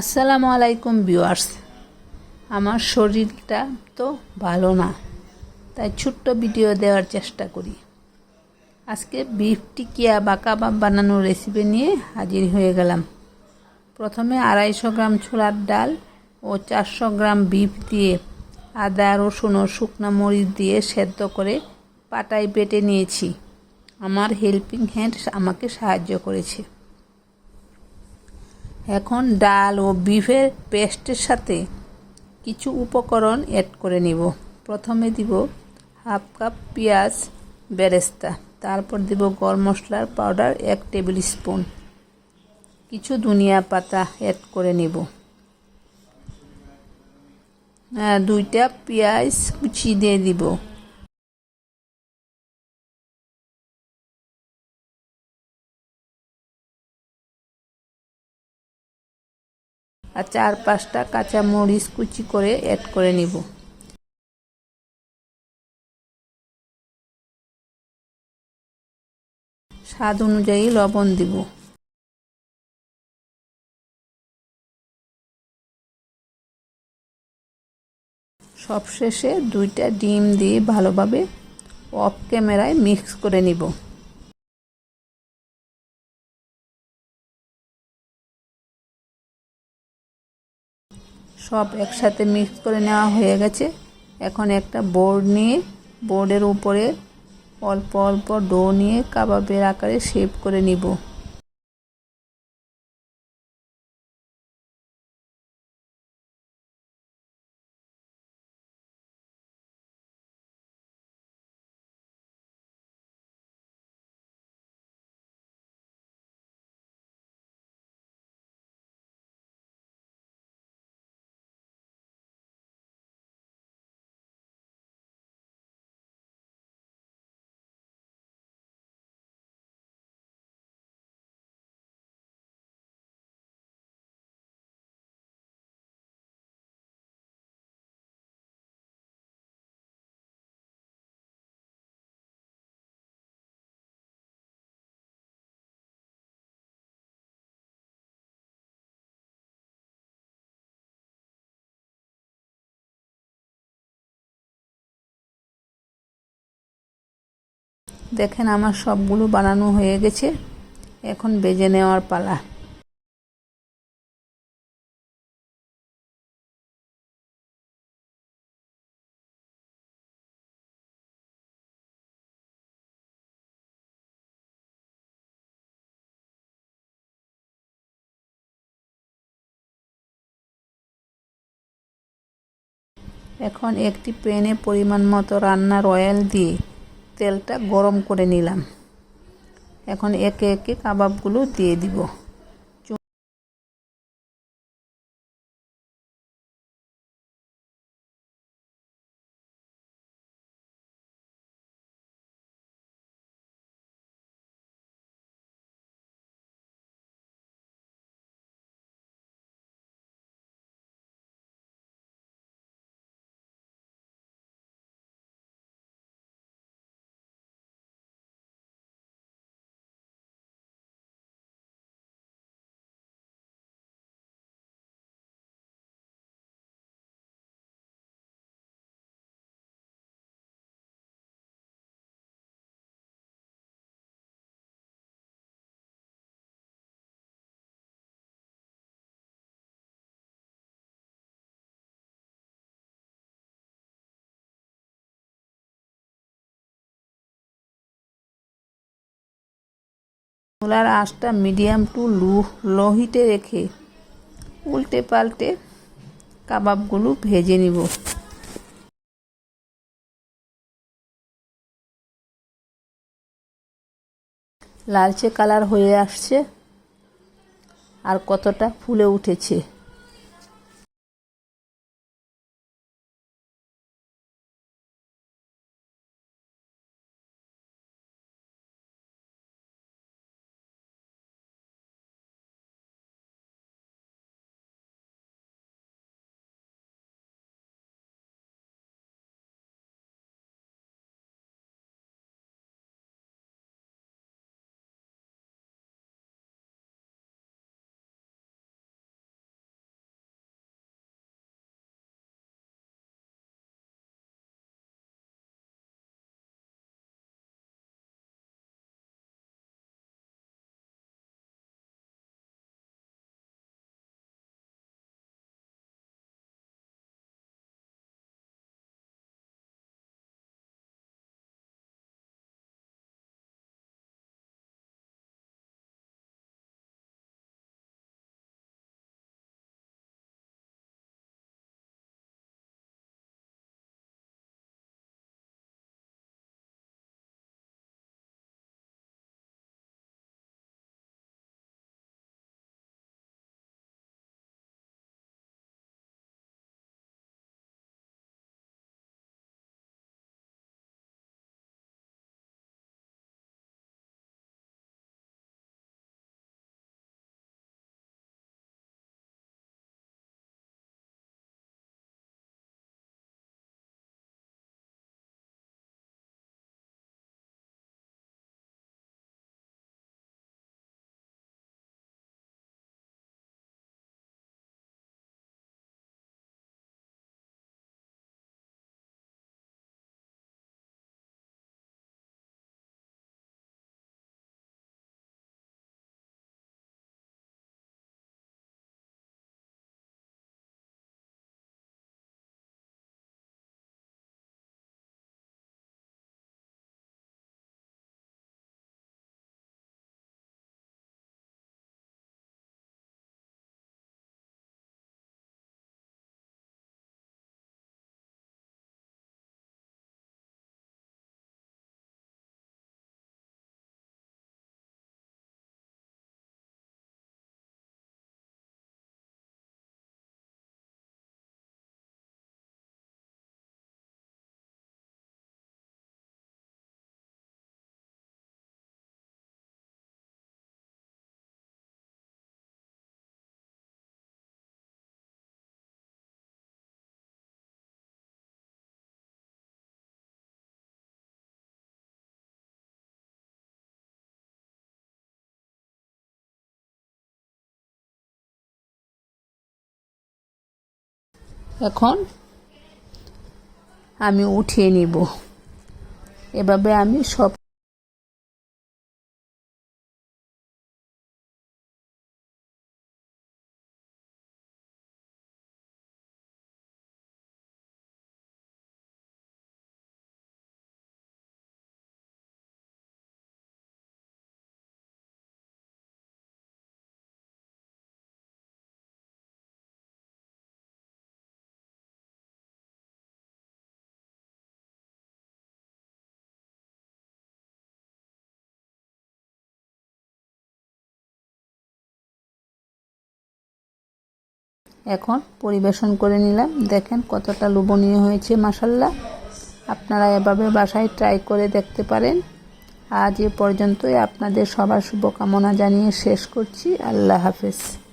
আসসালামু আলাইকুম ভিউয়ার্স। আমার শরীরটা তো ভালো না, তাই ছোট্ট ভিডিও দেওয়ার চেষ্টা করি। আজকে বিফ টিকিয়া বা কাবাব বানানোর রেসিপি নিয়ে হাজির হয়ে গেলাম। প্রথমে আড়াইশো গ্রাম ছোলার ডাল ও চারশো গ্রাম বিফ দিয়ে আদা, রসুন ও শুকনো মরিচ দিয়ে সেদ্ধ করে পাটায় বেটে নিয়েছি। আমার হেল্পিং হ্যান্ড আমাকে সাহায্য করেছে। এখন ডাল ও বিফের পেস্টের সাথে কিছু উপকরণ অ্যাড করে নিব। প্রথমে দিব হাফ কাপ পেঁয়াজ বেরেস্তা, তারপর দিব গরম মশলার পাউডার এক টেবিল স্পুন। কিছু ধনিয়া পাতা অ্যাড করে নিব। দুইটা পেঁয়াজ কুচি দিয়ে দিব। আর চার পাঁচটা কাঁচা মরিচ কুচি করে অ্যাড করে নিব। স্বাদ অনুযায়ী লবণ দিব। সবশেষে দুইটা ডিম দিয়ে ভালোভাবে অফ ক্যামেরায় মিক্স করে নিব। সব একসাথে মিক্স করে নেওয়া হয়ে গেছে। এখন একটা বোর্ড নিয়ে বোর্ডের উপরে অল্প অল্প ডো নিয়ে কাবাবের আকারে শেপ করে নিব। দেখেন আমার সবগুলো বানানো হয়ে গেছে। এখন বেজে নেওয়ার পালা। এখন একটি প্যানে পরিমাণ মতো রান্নার অয়েল দিয়ে তেলটা গরম করে নিলাম। এখন একে একে কাবাবগুলো দিয়ে দিব। চুলার আঁচটা মিডিয়াম টু লো লো হিটে রেখে উল্টে পাল্টে কাবাবগুলো ভেজে নিব। লালচে কালার হয়ে আসছে আর কতটা ফুলে উঠেছে। এখন আমি উঠিয়ে নিব। এভাবে আমি সব এখন পরিবেশন করে নিলাম। দেখেন কতটা লোভনীয় হয়েছে মাসাল্লাহ আপনারা এভাবে বাসায় ট্রাই করে দেখতে পারেন। আজ এ পর্যন্তই। আপনাদের সবার শুভকামনা জানিয়ে শেষ করছি। আল্লাহ হাফেজ।